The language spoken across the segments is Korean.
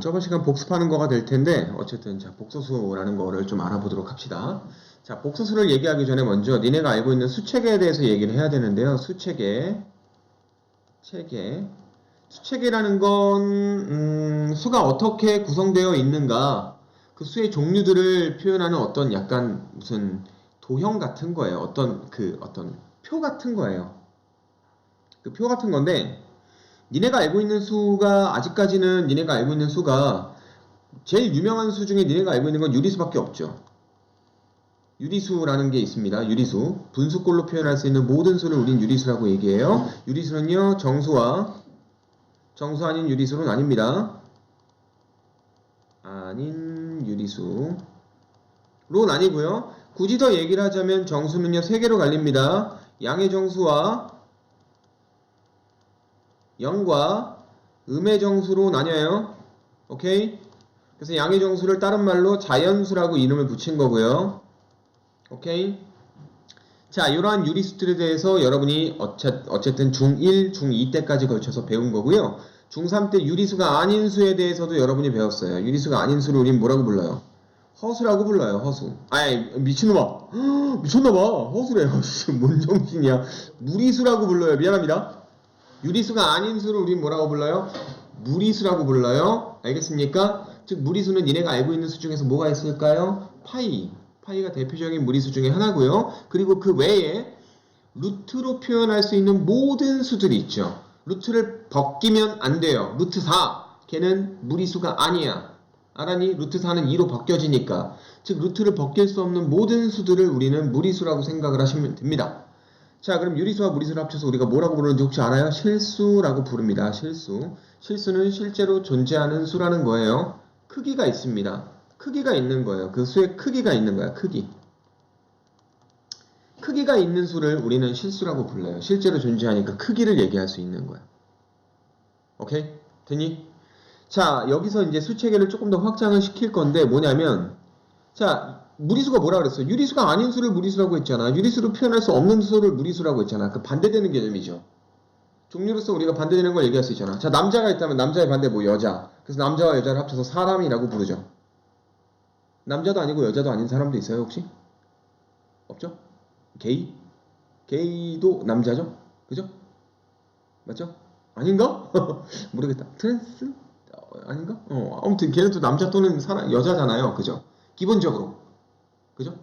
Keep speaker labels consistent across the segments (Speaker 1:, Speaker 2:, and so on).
Speaker 1: 저번 시간 복습하는 거가 될 텐데 어쨌든 자 복소수라는 거를 좀 알아보도록 합시다. 자 복소수를 얘기하기 전에 먼저 니네가 알고 있는 수체계에 대해서 얘기를 해야 되는데요. 수체계, 체계, 수체계라는 건 음, 수가 어떻게 구성되어 있는가 그 수의 종류들을 표현하는 어떤 약간 무슨 도형 같은 거예요. 어떤 그 어떤 표 같은 거예요. 그 표 같은 건데 니네가 알고 있는 수가 아직까지는 니네가 알고 있는 수가 제일 유명한 수 중에 니네가 알고 있는 건 유리수밖에 없죠. 유리수라는 게 있습니다. 유리수. 분수꼴로 표현할 수 있는 모든 수를 우린 유리수라고 얘기해요. 유리수는요, 정수와 정수 아닌 유리수는 아닙니다. 아닌 유리수로 나뉘고요. 굳이 더 얘기를 하자면 정수는요, 세 개로 갈립니다. 양의 정수와 0과 음의 정수로 나뉘어요. 오케이? 그래서 양의 정수를 다른 말로 자연수라고 이름을 붙인 거고요. 오케이? 자, 이러한 유리수들에 대해서 여러분이 어쨌든 중1, 중2 때까지 걸쳐서 배운 거고요. 중3 때 유리수가 아닌 수에 대해서도 여러분이 배웠어요. 유리수가 아닌 수를 우린 뭐라고 불러요? 허수라고 불러요, 허수. 아이, 미친놈아. 헉, 미쳤나봐. 허수래, 허수. 뭔 정신이야. 무리수라고 불러요. 미안합니다. 유리수가 아닌 수를 우린 뭐라고 불러요? 무리수라고 불러요. 알겠습니까? 즉 무리수는 니네가 알고 있는 수 중에서 뭐가 있을까요? 파이. 파이가 대표적인 무리수 중에 하나고요. 그리고 그 외에 루트로 표현할 수 있는 모든 수들이 있죠. 루트를 벗기면 안 돼요. 루트 4. 걔는 무리수가 아니야. 알았니? 루트 4는 2로 벗겨지니까. 즉 루트를 벗길 수 없는 모든 수들을 우리는 무리수라고 생각을 하시면 됩니다. 자, 그럼 유리수와 무리수를 합쳐서 우리가 뭐라고 부르는지 혹시 알아요? 실수라고 부릅니다. 실수. 실수는 실제로 존재하는 수라는 거예요. 크기가 있습니다. 크기가 있는 거예요. 그 수의 크기가 있는 거야. 크기. 크기가 있는 수를 우리는 실수라고 불러요. 실제로 존재하니까 크기를 얘기할 수 있는 거야. 오케이? 되니? 자, 여기서 이제 수체계를 조금 더 확장을 시킬 건데 뭐냐면 자, 무리수가 뭐라 그랬어? 유리수가 아닌 수를 무리수라고 했잖아. 유리수로 표현할 수 없는 수를 무리수라고 했잖아. 그 반대되는 개념이죠. 종류로서 우리가 반대되는 걸 얘기할 수 있잖아. 자, 남자가 있다면 남자의 반대 뭐 여자. 그래서 남자와 여자를 합쳐서 사람이라고 부르죠. 남자도 아니고 여자도 아닌 사람도 있어요, 혹시? 없죠? 게이? 게이도 남자죠? 그죠? 맞죠? 아닌가? 모르겠다. 트랜스? 어, 아닌가? 어, 아무튼 걔네도 남자 또는 사람, 여자잖아요. 그죠? 기본적으로. 그죠?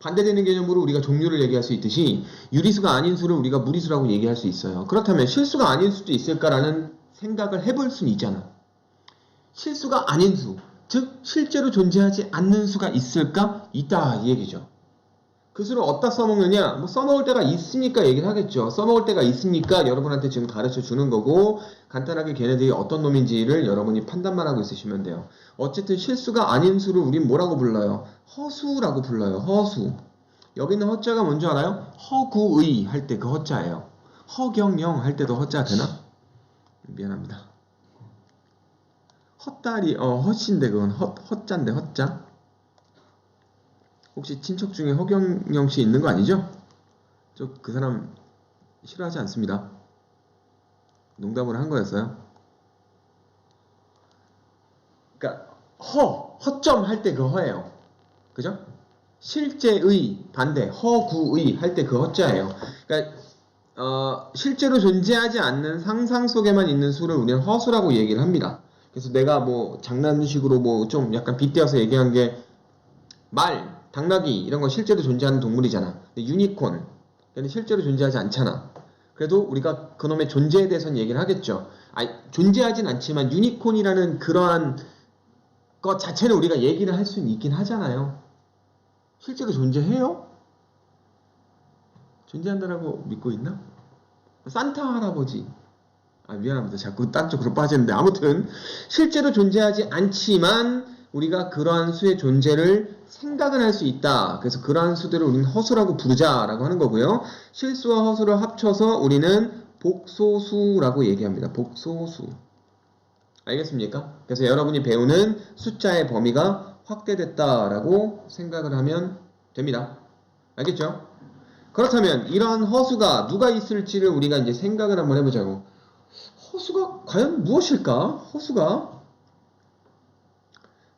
Speaker 1: 반대되는 개념으로 우리가 종류를 얘기할 수 있듯이 유리수가 아닌 수를 우리가 무리수라고 얘기할 수 있어요. 그렇다면 실수가 아닌 수도 있을까라는 생각을 해볼 수는 있잖아. 실수가 아닌 수, 즉 실제로 존재하지 않는 수가 있을까? 있다 이 얘기죠. 그 수를 어디다 써먹느냐? 뭐 써먹을 때가 있으니까 얘기를 하겠죠. 써먹을 때가 있으니까 여러분한테 지금 가르쳐 주는 거고 간단하게 걔네들이 어떤 놈인지를 여러분이 판단만 하고 있으시면 돼요. 어쨌든 실수가 아닌 수를 우린 뭐라고 불러요? 허수라고 불러요. 허수. 여기는 허자가 뭔지 알아요? 허구의 할 때 그 허자예요. 허경영 할 때도 허자 되나? 미안합니다. 헛다리 어 헛인데 그건 헛 헛자인데 헛자. 혹시 친척 중에 허경영 씨 있는 거 아니죠? 저 그 사람 싫어하지 않습니다. 농담으로 한 거였어요. 그러니까 허 허점 할 때 그 허예요. 그죠? 실제의 반대 허구의 할 때 그 허자예요. 그러니까 어, 실제로 존재하지 않는 상상 속에만 있는 수를 우리는 허수라고 얘기를 합니다. 그래서 내가 뭐 장난식으로 뭐 좀 약간 빗대어서 얘기한 게 말, 당나귀 이런 건 실제로 존재하는 동물이잖아. 유니콘 얘는 실제로 존재하지 않잖아. 그래도 우리가 그놈의 존재에 대해서는 얘기를 하겠죠. 아, 존재하진 않지만 유니콘이라는 그러한 것 자체는 우리가 얘기를 할 수는 있긴 하잖아요. 실제로 존재해요? 존재한다라고 믿고 있나? 산타 할아버지. 아, 미안합니다. 자꾸 딴 쪽으로 빠지는데. 아무튼, 실제로 존재하지 않지만, 우리가 그러한 수의 존재를 생각은 할 수 있다. 그래서 그러한 수들을 우리는 허수라고 부르자라고 하는 거고요. 실수와 허수를 합쳐서 우리는 복소수라고 얘기합니다. 복소수. 알겠습니까? 그래서 여러분이 배우는 숫자의 범위가 확대됐다라고 생각을 하면 됩니다. 알겠죠? 그렇다면 이러한 허수가 누가 있을지를 우리가 이제 생각을 한번 해보자고. 허수가 과연 무엇일까? 허수가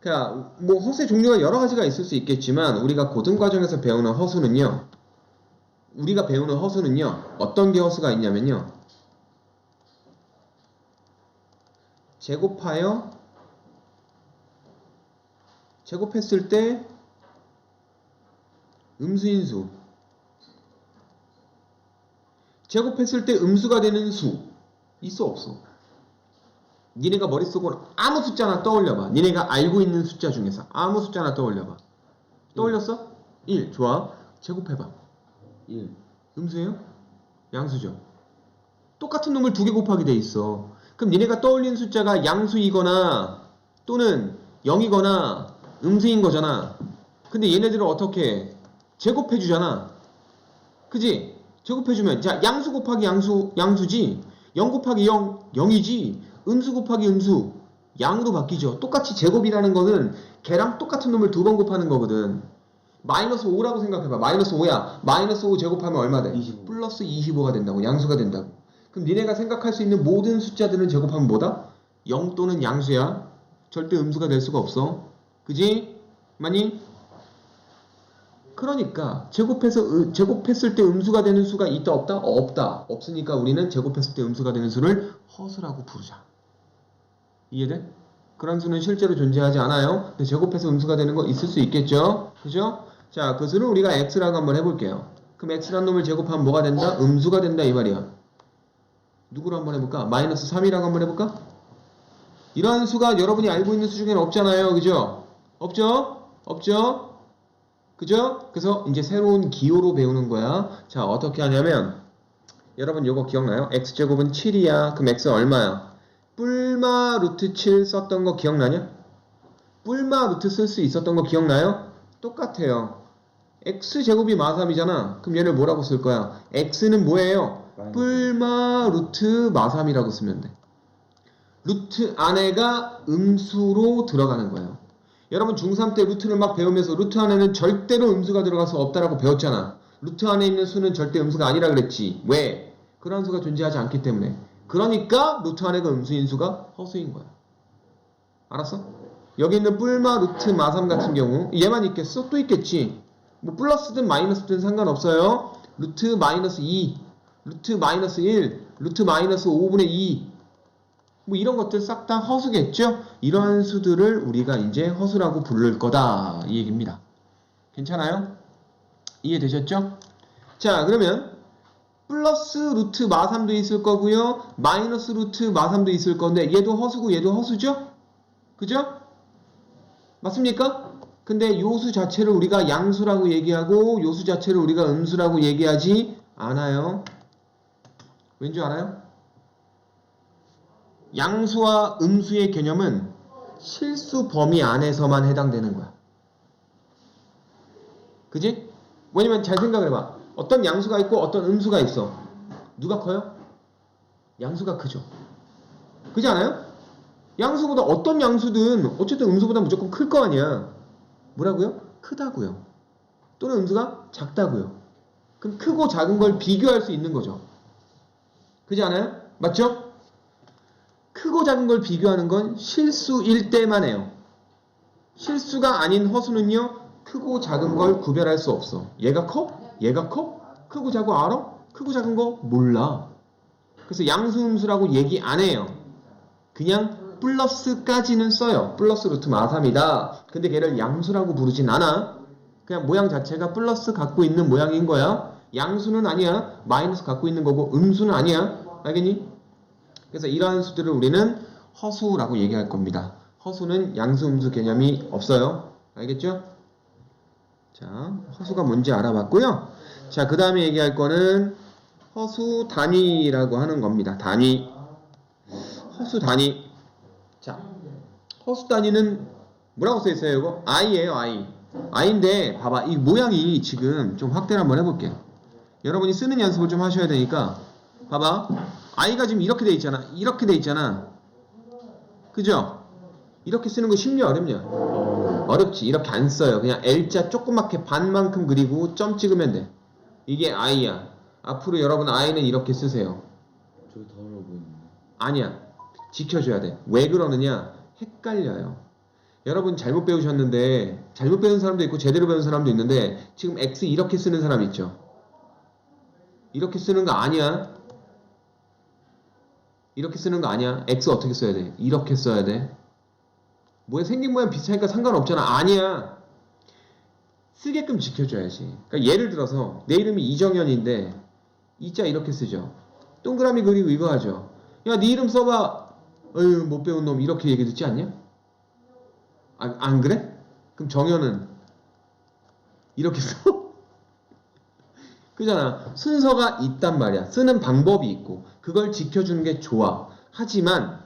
Speaker 1: 그러니까 뭐 허수의 종류가 여러 가지가 있을 수 있겠지만 우리가 고등 과정에서 배우는 허수는요. 우리가 배우는 허수는요. 어떤 게 허수가 있냐면요. 제곱하여 제곱했을 때 음수인수 제곱했을 때 음수가 되는 수 있어 없어 니네가 머릿속으로 아무 숫자나 떠올려봐. 니네가 알고 있는 숫자 중에서 아무 숫자나 떠올려봐. 떠올렸어? 1 좋아. 제곱해봐.
Speaker 2: 1
Speaker 1: 음수예요? 양수죠. 똑같은 놈을 두 개 곱하게 돼 있어. 그럼 니네가 떠올린 숫자가 양수이거나 또는 0이거나 음수인 거잖아. 근데 얘네들은 어떻게 해? 제곱해 주잖아. 그지? 제곱해 주면 자 양수 곱하기 양수 양수지. 0 곱하기 0 0이지 음수 곱하기 음수 양으로 바뀌죠 똑같이 제곱이라는 거는 걔랑 똑같은 놈을 두 번 곱하는 거거든 마이너스 5라고 생각해봐 마이너스 5야 마이너스 5 제곱하면 얼마 돼?
Speaker 2: 25.
Speaker 1: 플러스 25가 된다고 양수가 된다고 그럼 니네가 생각할 수 있는 모든 숫자들은 제곱하면 뭐다? 0 또는 양수야 절대 음수가 될 수가 없어 그지? 맞니? 그러니까 제곱해서 으- 제곱했을 때 음수가 되는 수가 있다 없다? 없다. 없으니까 우리는 제곱했을 때 음수가 되는 수를 허수라고 부르자. 이해돼? 그런 수는 실제로 존재하지 않아요. 제곱해서 음수가 되는 거 있을 수 있겠죠? 그죠? 자, 그 수를 우리가 x라고 한번 해볼게요. 그럼 x란 놈을 제곱하면 뭐가 된다? 음수가 된다 이 말이야. 누구로 한번 해볼까? 마이너스 3이라고 한번 해볼까? 이러한 수가 여러분이 알고 있는 수 중에는 없잖아요. 그죠? 없죠? 없죠? 그죠? 그래서 이제 새로운 기호로 배우는 거야. 자, 어떻게 하냐면 여러분 요거 기억나요? x제곱은 7이야. 그럼 x 얼마야? 뿔마 루트 7 썼던 거 기억나냐? 뿔마 루트 쓸 수 있었던 거 기억나요? 똑같아요. x제곱이 마삼이잖아. 그럼 얘를 뭐라고 쓸 거야? x는 뭐예요? 뿔마 루트 마삼이라고 쓰면 돼. 루트 안에가 음수로 들어가는 거예요. 여러분 중3 때 루트를 막 배우면서 루트 안에는 절대로 음수가 들어갈 수 없다라고 배웠잖아. 루트 안에 있는 수는 절대 음수가 아니라 그랬지. 왜? 그런 수가 존재하지 않기 때문에. 그러니까 루트 안에가 음수인 수가 허수인 거야. 알았어? 여기 있는 뿔마 루트 마삼 같은 경우 얘만 있겠어? 또 있겠지. 뭐 플러스든 마이너스든 상관없어요. 루트 마이너스 2, 루트 마이너스 1, 루트 마이너스 5분의 2. 뭐 이런 것들 싹 다 허수겠죠? 이러한 수들을 우리가 이제 허수라고 부를 거다 이 얘기입니다. 괜찮아요? 이해되셨죠? 자 그러면 플러스 루트 마삼도 있을 거고요 마이너스 루트 마삼도 있을 건데 얘도 허수고 얘도 허수죠? 그죠? 맞습니까? 근데 요수 자체를 우리가 양수라고 얘기하고 요수 자체를 우리가 음수라고 얘기하지 않아요. 왠지 알아요? 양수와 음수의 개념은 실수 범위 안에서만 해당되는 거야. 그지? 왜냐면 잘 생각을 해봐. 어떤 양수가 있고 어떤 음수가 있어. 누가 커요? 양수가 크죠. 그지 않아요? 양수보다 어떤 양수든 어쨌든 음수보다 무조건 클 거 아니야. 뭐라고요? 크다고요. 또는 음수가 작다고요. 그럼 크고 작은 걸 비교할 수 있는 거죠. 그지 않아요? 맞죠? 크고 작은 걸 비교하는 건 실수일 때만 해요. 실수가 아닌 허수는요, 크고 작은 걸 구별할 수 없어. 얘가 커? 얘가 커? 크고 작고 알아? 크고 작은 거 몰라. 그래서 양수음수라고 얘기 안 해요. 그냥 플러스까지는 써요. 플러스 루트 마삼이다. 근데 걔를 양수라고 부르진 않아. 그냥 모양 자체가 플러스 갖고 있는 모양인 거야. 양수는 아니야. 마이너스 갖고 있는 거고 음수는 아니야. 알겠니? 그래서 이러한 수들을 우리는 허수라고 얘기할 겁니다. 허수는 양수, 음수 개념이 없어요. 알겠죠? 자, 허수가 뭔지 알아봤고요. 자, 그 다음에 얘기할 거는 허수 단위라고 하는 겁니다. 단위. 허수 단위. 자, 허수 단위는 뭐라고 써 있어요, 이거? i예요, i. i인데 봐봐. 이 모양이 지금 좀 확대를 한번 해 볼게요. 여러분이 쓰는 연습을 좀 하셔야 되니까 봐봐. i가 지금 이렇게 돼 있잖아. 이렇게 돼 있잖아. 그죠? 이렇게 쓰는 거 쉽냐 어렵냐? 어렵지. 이렇게 안 써요. 그냥 L자 조그맣게 반만큼 그리고 점 찍으면 돼. 이게 i야. 앞으로 여러분 i는 이렇게 쓰세요.
Speaker 2: 저기 더러워 보이는데
Speaker 1: 아니야. 지켜줘야 돼. 왜 그러느냐? 헷갈려요. 여러분 잘못 배우셨는데 잘못 배운 사람도 있고 제대로 배운 사람도 있는데 지금 x 이렇게 쓰는 사람 있죠. 이렇게 쓰는 거 아니야. 이렇게 쓰는 거 아니야. x 어떻게 써야 돼? 이렇게 써야 돼. 뭐야 생긴 모양 비슷하니까 상관없잖아. 아니야. 쓰게끔 지켜줘야지. 그러니까 예를 들어서 내 이름이 이정현인데 이자 이렇게 쓰죠. 동그라미 그리고 이거 하죠. 야, 네 이름 써봐. 어휴, 못 배운 놈 이렇게 얘기 듣지 않냐? 아, 안 그래? 그럼 정현은 이렇게 써? 그잖아. 순서가 있단 말이야. 쓰는 방법이 있고 그걸 지켜주는 게 좋아. 하지만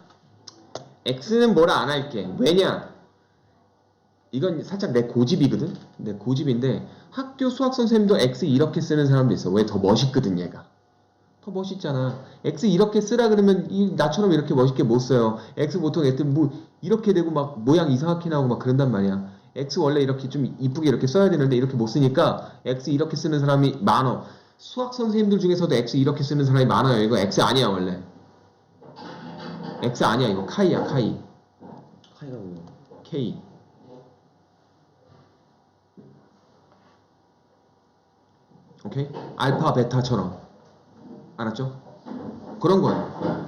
Speaker 1: X는 뭐라 안 할게. 왜냐? 이건 살짝 내 고집이거든. 내 고집인데 학교 수학 선생님도 X 이렇게 쓰는 사람도 있어. 왜 더 멋있거든 얘가. 더 멋있잖아. X 이렇게 쓰라 그러면 이 나처럼 이렇게 멋있게 못 써요. X 보통 애들 뭐 이렇게 되고 막 모양 이상하게 나오고 막 그런단 말이야. X 원래 이렇게 좀 이쁘게 이렇게 써야 되는데 이렇게 못 쓰니까 X 이렇게 쓰는 사람이 많어. 수학 선생님들 중에서도 X 이렇게 쓰는 사람이 많아요. 이거 X 아니야 원래. X 아니야 이거 카이야 카이.
Speaker 2: 카이가 뭐야?
Speaker 1: K. 오케이? 알파, 베타처럼. 알았죠? 그런 거예요.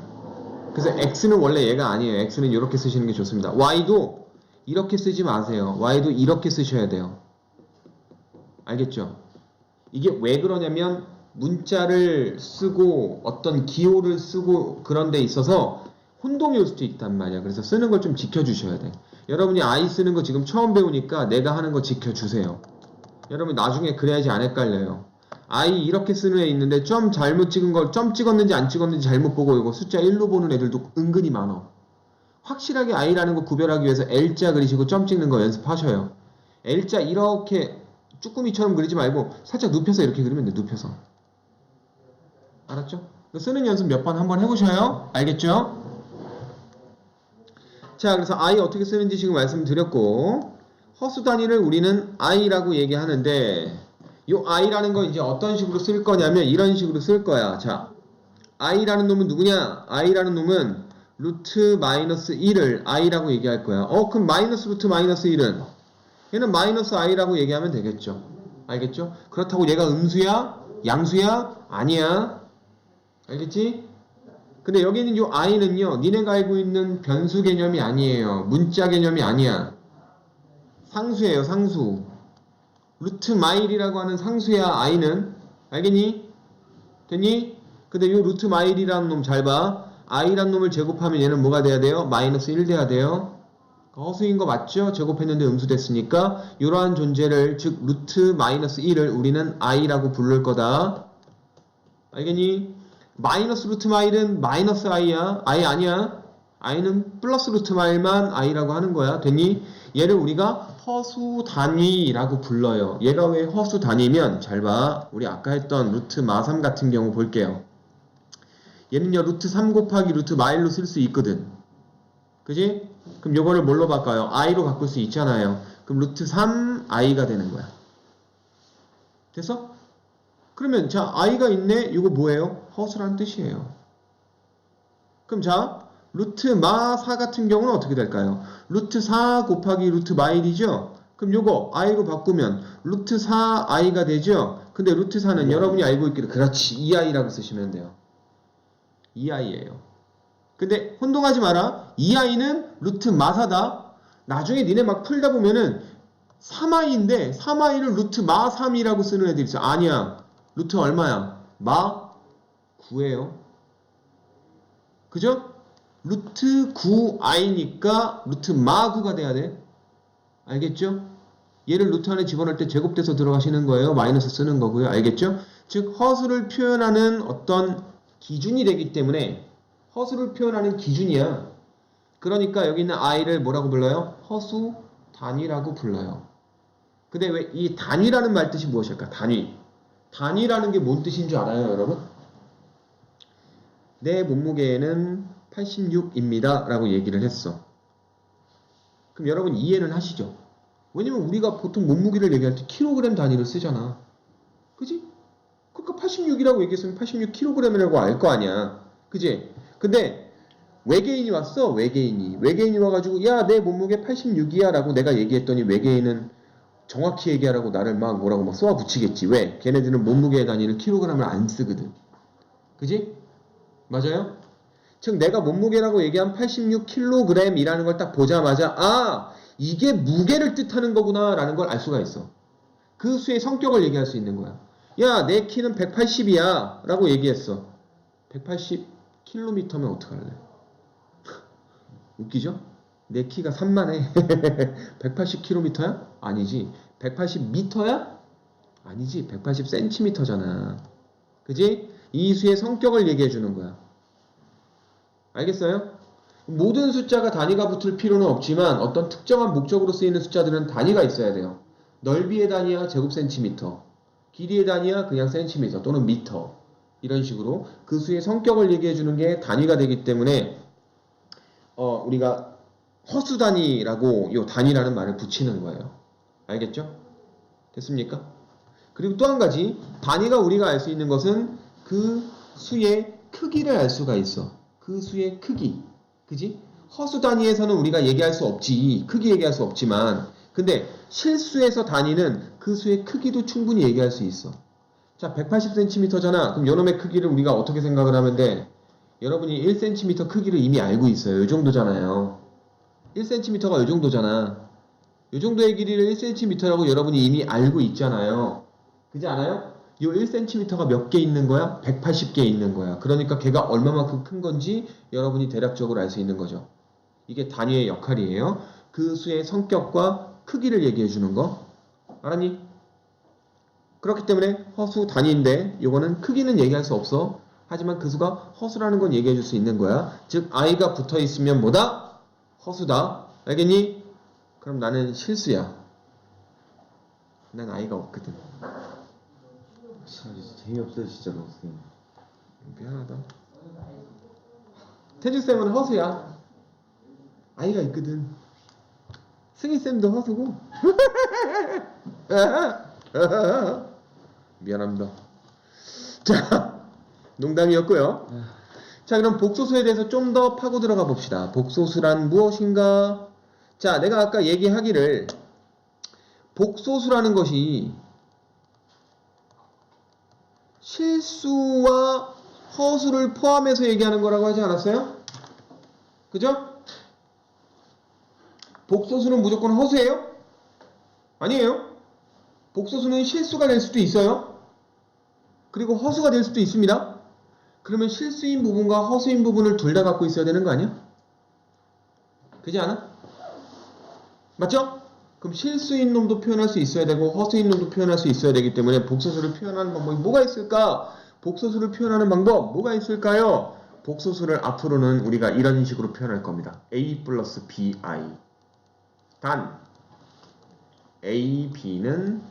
Speaker 1: 그래서 X는 원래 얘가 아니에요. X는 이렇게 쓰시는 게 좋습니다. Y도 이렇게 쓰지 마세요. Y도 이렇게 쓰셔야 돼요. 알겠죠? 이게 왜 그러냐면 문자를 쓰고 어떤 기호를 쓰고 그런 데 있어서 혼동이 올 수도 있단 말이야. 그래서 쓰는 걸 좀 지켜주셔야 돼. 여러분이 I 쓰는 거 지금 처음 배우니까 내가 하는 거 지켜주세요. 여러분 나중에 그래야지 안 헷갈려요. I 이렇게 쓰는 애 있는데 점 잘못 찍은 걸 점 찍었는지 안 찍었는지 잘못 보고 이거 숫자 1로 보는 애들도 은근히 많아. 확실하게 I라는 거 구별하기 위해서 L자 그리시고 점 찍는 거 연습하셔요. L자 이렇게 쭈꾸미처럼 그리지 말고 살짝 눕혀서 이렇게 그리면 돼. 눕혀서. 알았죠? 쓰는 연습 몇 번 한번 해보셔요. 알겠죠? 자, 그래서 I 어떻게 쓰는지 지금 말씀드렸고 허수 단위를 우리는 I라고 얘기하는데 이 I라는 거 이제 어떤 식으로 쓸 거냐면 이런 식으로 쓸 거야. 자, I라는 놈은 누구냐? I라는 놈은 루트 마이너스 1을 I라고 얘기할 거야. 어, 그럼 마이너스 루트 마이너스 1은 얘는 마이너스 I라고 얘기하면 되겠죠. 알겠죠? 그렇다고 얘가 음수야? 양수야? 아니야. 알겠지? 근데 여기 있는 요 i는요, 니네가 알고 있는 변수 개념이 아니에요. 문자 개념이 아니야. 상수예요, 상수. 루트 마일이라고 하는 상수야, i는. 알겠니? 됐니? 근데 요 루트 마일이라는 놈 잘 봐. i라는 놈을 제곱하면 얘는 뭐가 돼야 돼요? 마이너스 1 돼야 돼요. 허수인 거 맞죠? 제곱했는데 음수 됐으니까 이러한 존재를 즉 루트 마이너스 1을 우리는 i라고 부를 거다. 알겠니? 마이너스 루트 마일은 마이너스 i야. i 아니야. i는 플러스 루트 마일만 i라고 하는 거야. 됐니? 얘를 우리가 허수 단위라고 불러요. 얘가 왜 허수 단위면 잘 봐. 우리 아까 했던 루트 마3 같은 경우 볼게요. 얘는요 루트 3 곱하기 루트 마일로 쓸 수 있거든. 그지? 그럼 요거를 뭘로 바꿔요? i로 바꿀 수 있잖아요. 그럼 루트 3 i가 되는 거야. 됐어? 그러면 자 i가 있네. 이거 뭐예요? 허수란 뜻이에요. 그럼 자 루트 마 4 같은 경우는 어떻게 될까요? 루트 4 곱하기 루트 마일이죠. 그럼 요거 i로 바꾸면 루트 4 i가 되죠. 근데 루트 4는 여러분이 알고 있기를 그렇지 2i라고 쓰시면 돼요. 2i예요. 근데 혼동하지 마라. 2i는 루트 마사다. 나중에 니네 막 풀다 보면은 3i인데 3i를 루트 마 3이라고 쓰는 애들 있어. 아니야. 루트 얼마야? 마 9예요. 그죠? 루트 9i니까 루트 마 9가 돼야 돼. 알겠죠? 얘를 루트 안에 집어넣을 때 제곱돼서 들어가시는 거예요. 마이너스 쓰는 거고요. 알겠죠? 즉 허수를 표현하는 어떤 기준이 되기 때문에 허수를 표현하는 기준이야. 그러니까 여기 있는 i를 뭐라고 불러요? 허수 단위라고 불러요. 근데 왜 이 단위라는 말 뜻이 무엇일까? 단위. 단위라는 게 뭔 뜻인 줄 알아요, 여러분? 내 몸무게는 86입니다. 라고 얘기를 했어. 그럼 여러분 이해는 하시죠? 왜냐면 우리가 보통 몸무게를 얘기할 때 킬로그램 단위를 쓰잖아. 그지? 그러니까 86이라고 얘기했으면 86kg이라고 알 거 아니야. 그지? 근데 외계인이 왔어 외계인이 외계인이 와가지고 야 내 몸무게 86이야 라고 내가 얘기했더니 외계인은 정확히 얘기하라고 나를 막 뭐라고 막 쏘아 붙이겠지 왜? 걔네들은 몸무게 단위를 킬로그램을 안 쓰거든 그지? 맞아요? 즉 내가 몸무게라고 얘기한 86kg이라는 걸 딱 보자마자 아 이게 무게를 뜻하는 거구나 라는 걸 알 수가 있어 그 수의 성격을 얘기할 수 있는 거야 야 내 키는 180이야 라고 얘기했어 180km면 어떡할래 웃기죠? 내 키가 3만에 180km야? 아니지 180m야? 아니지 180cm잖아 그지? 이 수의 성격을 얘기해 주는 거야 알겠어요? 모든 숫자가 단위가 붙을 필요는 없지만 어떤 특정한 목적으로 쓰이는 숫자들은 단위가 있어야 돼요. 넓이의 단위야 제곱 센티미터, 길이의 단위야 그냥 센티미터 또는 미터 이런 식으로 그 수의 성격을 얘기해 주는 게 단위가 되기 때문에 어, 우리가 허수 단위라고 요 단위라는 말을 붙이는 거예요. 알겠죠? 됐습니까? 그리고 또 한 가지 단위가 우리가 알 수 있는 것은 그 수의 크기를 알 수가 있어. 그 수의 크기. 그지? 허수 단위에서는 우리가 얘기할 수 없지. 크기 얘기할 수 없지만. 근데 실수에서 단위는 그 수의 크기도 충분히 얘기할 수 있어. 자, 180cm잖아. 그럼 요놈의 크기를 우리가 어떻게 생각을 하면 돼? 여러분이 1cm 크기를 이미 알고 있어요. 요 정도잖아요. 1cm가 요 정도잖아. 요 정도의 길이를 1cm라고 여러분이 이미 알고 있잖아요. 그지 않아요? 요 1cm가 몇 개 있는 거야? 180개 있는 거야. 그러니까 걔가 얼마만큼 큰 건지 여러분이 대략적으로 알 수 있는 거죠. 이게 단위의 역할이에요. 그 수의 성격과 크기를 얘기해 주는 거. 알았니? 그렇기 때문에 허수 단위인데 요거는 크기는 얘기할 수 없어. 하지만 그 수가 허수라는 건 얘기해 줄 수 있는 거야. 즉 i가 붙어 있으면 뭐다? 허수다. 알겠니? 그럼 나는 실수야. 난 i가 없거든.
Speaker 2: 진짜 재미없어요 진짜로 선생님
Speaker 1: 미안하다. 태주 쌤은 허수야. 아이가 있거든. 승희 쌤도 허수고. 미안합니다. 자, 농담이었고요. 자, 그럼 복소수에 대해서 좀 더 파고 들어가 봅시다. 복소수란 무엇인가? 자, 내가 아까 얘기하기를 복소수라는 것이 실수와 허수를 포함해서 얘기하는 거라고 하지 않았어요? 그죠? 복소수는 무조건 허수예요? 아니에요. 복소수는 실수가 될 수도 있어요. 그리고 허수가 될 수도 있습니다. 그러면 실수인 부분과 허수인 부분을 둘 다 갖고 있어야 되는 거 아니야? 그지 않아? 맞죠? 그럼 실수인 놈도 표현할 수 있어야 되고 허수인 놈도 표현할 수 있어야 되기 때문에 복소수를 표현하는 방법이 뭐가 있을까? 복소수를 표현하는 방법 뭐가 있을까요? 복소수를 앞으로는 우리가 이런 식으로 표현할 겁니다. a 플러스 bi 단 a, b는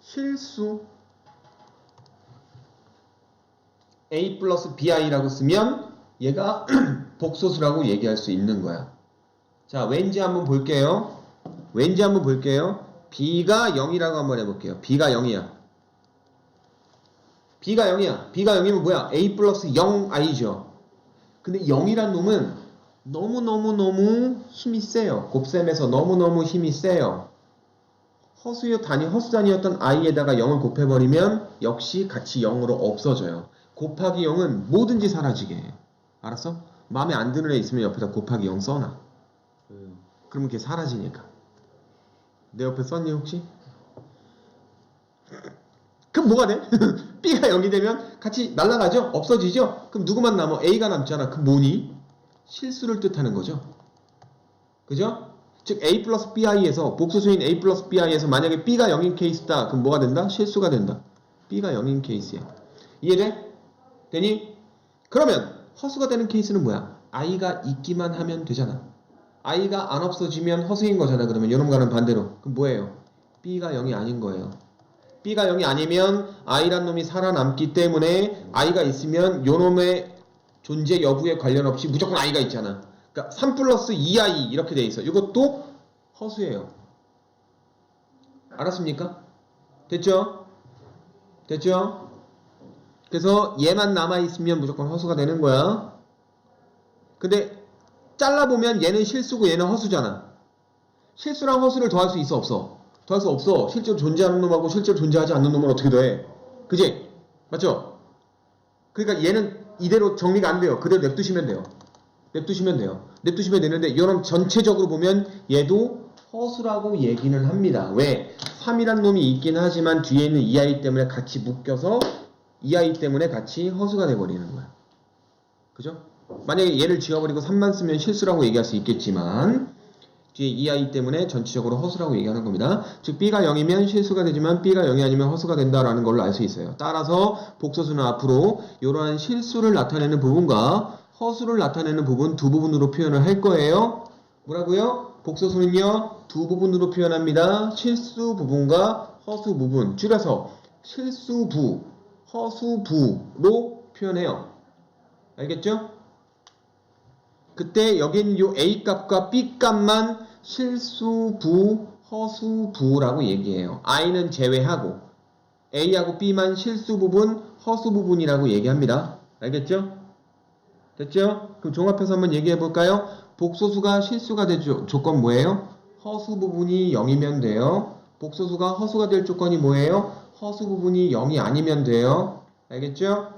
Speaker 1: 실수 a 플러스 bi라고 쓰면 얘가 복소수라고 얘기할 수 있는 거야. 자, 왠지 한번 볼게요. 왠지 한번 볼게요. b가 0이라고 한번 해볼게요. b가 0이야. b가 0이야. b가 0이면 뭐야? a 플러스 0i죠. 근데 0이란 놈은 너무너무너무 힘이 세요. 곱셈에서 너무너무 힘이 세요. 허수요 단위, 허수 단위였던 i에다가 0을 곱해버리면 역시 같이 0으로 없어져요. 곱하기 0은 뭐든지 사라지게 해. 알았어? 마음에 안 드는 애 있으면 옆에다 곱하기 0 써놔. 그러면 걔 사라지니까. 내 옆에 썼니 혹시? 그럼 뭐가 돼? B가 0이 되면 같이 날아가죠? 없어지죠? 그럼 누구만 남아? A가 남잖아. 그럼 뭐니? 실수를 뜻하는 거죠. 그죠? 즉 A 플러스 BI에서 복수수인 A 플러스 BI에서 만약에 B가 0인 케이스다. 그럼 뭐가 된다? 실수가 된다. B가 0인 케이스야. 이해돼? 되니? 그러면 허수가 되는 케이스는 뭐야? I가 있기만 하면 되잖아. I가 안 없어지면 허수인 거잖아. 그러면 요놈과는 반대로. 그럼 뭐예요? b가 0이 아닌 거예요. b가 0이 아니면 i란 놈이 살아남기 때문에 i가 있으면 요놈의 존재 여부에 관련 없이 무조건 i가 있잖아. 그러니까 3 플러스 2i 이렇게 돼 있어. 이것도 허수예요. 알았습니까? 됐죠? 됐죠? 그래서 얘만 남아 있으면 무조건 허수가 되는 거야. 근데 잘라보면 얘는 실수고 얘는 허수잖아. 실수랑 허수를 더할 수 있어 없어? 더할 수 없어. 실제로 존재하는 놈하고 실제로 존재하지 않는 놈은 어떻게 더해? 그지? 맞죠? 그러니까 얘는 이대로 정리가 안 돼요. 그대로 냅두시면 돼요. 냅두시면 돼요. 냅두시면 되는데 이런 전체적으로 보면 얘도 허수라고 얘기는 합니다. 왜? 3이란 놈이 있긴 하지만 뒤에 있는 이 아이 때문에 같이 묶여서 이 아이 때문에 같이 허수가 돼버리는 거야. 그죠? 만약에 얘를 지워버리고 3만 쓰면 실수라고 얘기할 수 있겠지만 뒤에 이 아이 때문에 전체적으로 허수라고 얘기하는 겁니다. 즉 B가 0이면 실수가 되지만 B가 0이 아니면 허수가 된다라는 걸로 알 수 있어요. 따라서 복소수는 앞으로 이러한 실수를 나타내는 부분과 허수를 나타내는 부분 두 부분으로 표현을 할 거예요. 뭐라고요? 복소수는요 두 부분으로 표현합니다. 실수 부분과 허수 부분 줄여서 실수부, 허수부로 표현해요. 알겠죠? 그때 여긴 요 A 값과 B 값만 실수부, 허수부라고 얘기해요. I는 제외하고 A하고 B만 실수 부분, 허수 부분이라고 얘기합니다. 알겠죠? 됐죠? 그럼 종합해서 한번 얘기해 볼까요? 복소수가 실수가 될 조, 조건 뭐예요? 허수 부분이 0이면 돼요. 복소수가 허수가 될 조건이 뭐예요? 허수 부분이 0이 아니면 돼요. 알겠죠?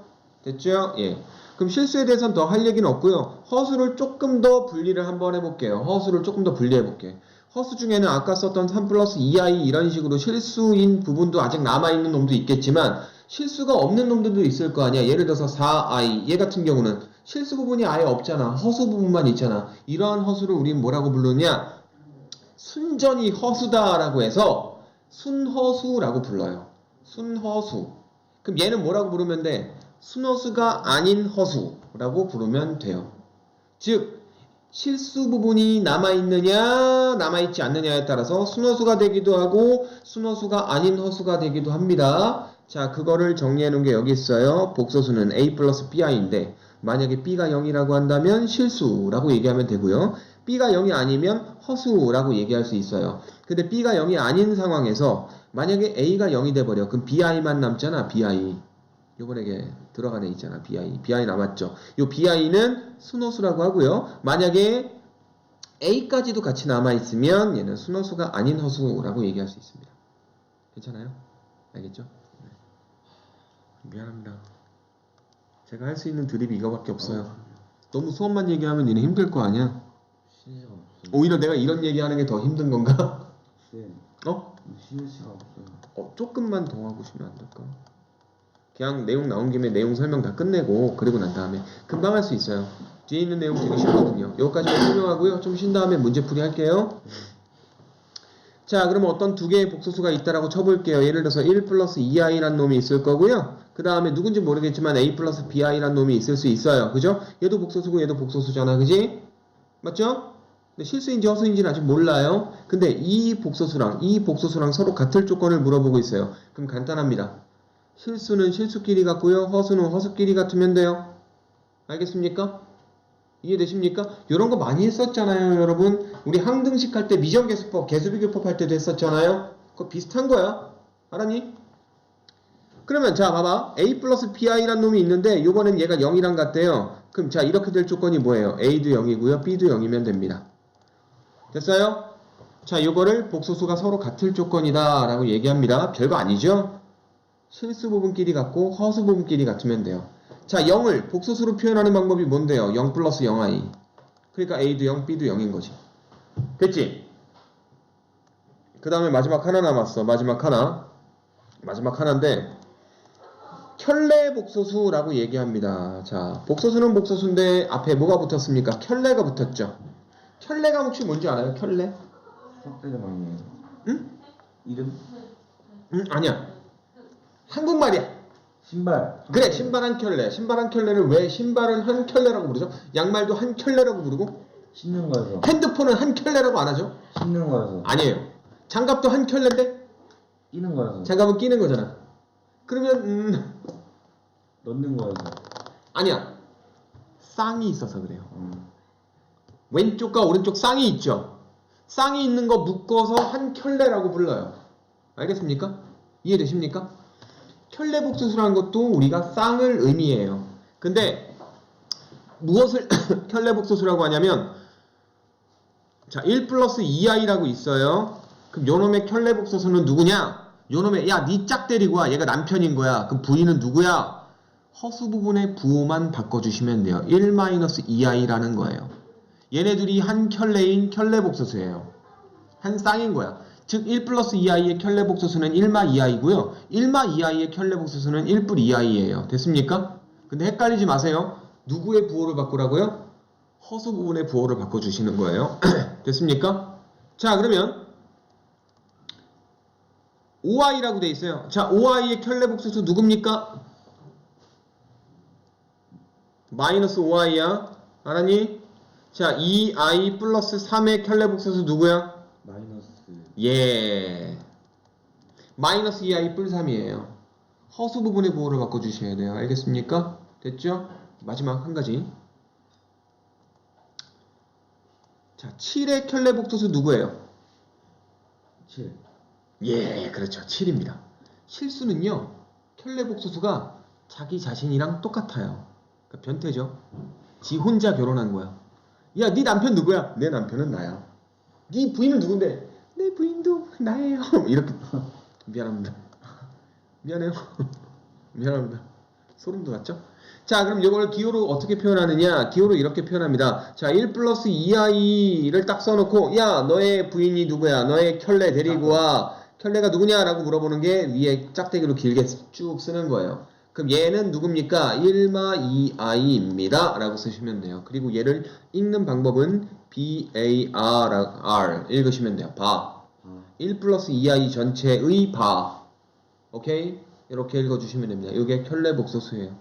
Speaker 1: 됐죠? 예. 그럼 실수에 대해서는 더 할 얘기는 없고요. 허수를 조금 더 분리를 한번 해볼게요. 허수를 조금 더 분리해볼게. 허수 중에는 아까 썼던 3 플러스 2i 이런 식으로 실수인 부분도 아직 남아있는 놈도 있겠지만 실수가 없는 놈들도 있을 거 아니야. 예를 들어서 4i 얘 같은 경우는 실수 부분이 아예 없잖아. 허수 부분만 있잖아. 이러한 허수를 우린 뭐라고 부르냐? 순전히 허수다라고 해서 순허수라고 불러요. 순허수. 그럼 얘는 뭐라고 부르면 돼? 순허수가 아닌 허수라고 부르면 돼요. 즉 실수 부분이 남아있느냐 남아있지 않느냐에 따라서 순허수가 되기도 하고 순허수가 아닌 허수가 되기도 합니다. 자 그거를 정리해 놓은 게 여기 있어요. 복소수는 a 플러스 bi인데 만약에 b가 0이라고 한다면 실수라고 얘기하면 되고요. b가 0이 아니면 허수라고 얘기할 수 있어요. 근데 b가 0이 아닌 상황에서 만약에 a가 0이 돼버려 그럼 bi만 남잖아 bi 요번에 들어간 애 있잖아 bi bi 남았죠 요 bi는 순호수라고 하고요 만약에 a까지도 같이 남아있으면 얘는 순호수가 아닌 허수라고 얘기할 수 있습니다 괜찮아요? 알겠죠? 네. 미안합니다 제가 할 수 있는 드립이 이거밖에 없어요 너무 수업만 얘기하면 니네 힘들 거 아니야. 오히려 내가 이런 얘기하는 게 더 힘든 건가?
Speaker 2: 네.
Speaker 1: 어?
Speaker 2: 쉬는 시간 없어요.
Speaker 1: 어, 조금만 더 하고 싶으면 안 될까? 그냥 내용 나온 김에 내용 설명 다 끝내고 그리고 난 다음에 금방 할 수 있어요. 뒤에 있는 내용 되게 쉽거든요. 여기까지만 설명하고요. 좀 쉰 다음에 문제풀이 할게요. 자, 그러면 어떤 두 개의 복소수가 있다라고 쳐볼게요. 예를 들어서 1 플러스 2i라는 놈이 있을 거고요. 그 다음에 누군지 모르겠지만 a 플러스 bi라는 놈이 있을 수 있어요. 그죠? 얘도 복소수고 얘도 복소수잖아. 그지? 맞죠? 실수인지 허수인지는 아직 몰라요. 근데 이 복소수랑 이 복소수랑 서로 같을 조건을 물어보고 있어요. 그럼 간단합니다. 실수는 실수끼리 같고요. 허수는 허수끼리 같으면 돼요. 알겠습니까? 이해되십니까? 이런 거 많이 했었잖아요, 여러분. 우리 항등식 할 때 미정계수법, 계수비교법 할 때도 했었잖아요. 그거 비슷한 거야. 알았니? 그러면 자 봐봐 a 플러스 bi라는 놈이 있는데 요번엔 얘가 0이랑 같대요 그럼 자 이렇게 될 조건이 뭐예요 a도 0이고요 b도 0이면 됩니다 됐어요? 자 요거를 복소수가 서로 같을 조건이다 라고 얘기합니다 별거 아니죠? 실수 부분끼리 같고 허수 부분끼리 같으면 돼요 자 0을 복소수로 표현하는 방법이 뭔데요 0 플러스 0i 그러니까 a도 0 b도 0인 거지 됐지? 그 다음에 마지막 하나 남았어 마지막 하나 마지막 하나인데 켤레 복소수라고 얘기합니다. 자, 복소수는 복소수인데 앞에 뭐가 붙었습니까? 켤레가 붙었죠. 켤레가 혹시 뭔지 알아요? 켤레? 응?
Speaker 2: 이름?
Speaker 1: 응, 아니야. 한국말이야.
Speaker 2: 신발.
Speaker 1: 그래, 신발 한 켤레. 신발 한 켤레를 왜 신발은 한 켤레라고 부르죠? 양말도 한 켤레라고 부르고
Speaker 2: 신는 거여서.
Speaker 1: 핸드폰은 한 켤레라고 안 하죠?
Speaker 2: 신는 거여서.
Speaker 1: 아니에요. 장갑도 한 켤레인데
Speaker 2: 끼는 거여서.
Speaker 1: 장갑은 끼는 거잖아. 그러면 음,
Speaker 2: 넣는 거여서.
Speaker 1: 아니야. 쌍이 있어서 그래요.
Speaker 2: 음.
Speaker 1: 왼쪽과 오른쪽 쌍이 있죠. 쌍이 있는 거 묶어서 한 켤레라고 불러요. 알겠습니까? 이해되십니까? 복수수라는 것도 우리가 쌍을 의미해요. 근데 무엇을 켤레 복수수라고 하냐면 자, 1 플러스 2i라고 있어요. 그럼 요놈의 켤레복소수는 누구냐? 요놈의 야, 니 짝 데리고 와. 얘가 남편인 거야. 그럼 부인은 누구야? 허수 부분의 부호만 바꿔주시면 돼요. 1 마이너스 2i라는 거예요. 얘네들이 한 켤레인 켤레복소수예요. 한 쌍인 거야. 즉, 1 플러스 2i의 켤레복소수는 1마 2i고요. 1마 2i의 켤레복소수는 1뿔 2i예요. 됐습니까? 근데 헷갈리지 마세요. 누구의 부호를 바꾸라고요? 허수 부분의 부호를 바꿔주시는 거예요. 됐습니까? 자, 그러면 5i라고 돼 있어요. 자, 5i의 켤레복소수 누굽니까? 마이너스 5i야. 알았니? 자, 2i 플러스 3의 켤레복소수 누구야? 예. 마이너스 2i 뿔 3이에요. 허수 부분의 부호를 바꿔주셔야 돼요. 알겠습니까? 됐죠? 마지막 한 가지. 자, 7의 켤레 복소수 누구예요?
Speaker 2: 7
Speaker 1: 예, 그렇죠. 7입니다. 실수는요, 켤레 복소수가 자기 자신이랑 똑같아요. 그러니까 변태죠. 지 혼자 결혼한 거야. 야, 네 남편 누구야? 내 남편은 나야. 네 부인은 누군데? 내 부인도 나예요. 이렇게 미안합니다. 미안해요. 미안합니다. 소름 돋았죠? 자, 그럼 이걸 기호로 어떻게 표현하느냐? 기호로 이렇게 표현합니다. 자, 1 플러스 2i를 딱 써놓고, 야, 너의 부인이 누구야? 너의 켤레 데리고 와. 켤레가 누구냐 라고 물어보는 게 위에 짝대기로 길게 쭉 쓰는 거예요. 그럼 얘는 누굽니까? 1마 2i입니다. 라고 쓰시면 돼요. 그리고 얘를 읽는 방법은 bar, r 읽으시면 돼요. 바.
Speaker 2: 아,
Speaker 1: 1 플러스 2i 전체의 바. 오케이? 이렇게 읽어주시면 됩니다. 이게 켤레 복소수예요.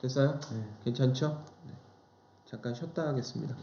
Speaker 1: 됐어요?
Speaker 2: 네.
Speaker 1: 괜찮죠? 네. 잠깐 쉬었다 하겠습니다.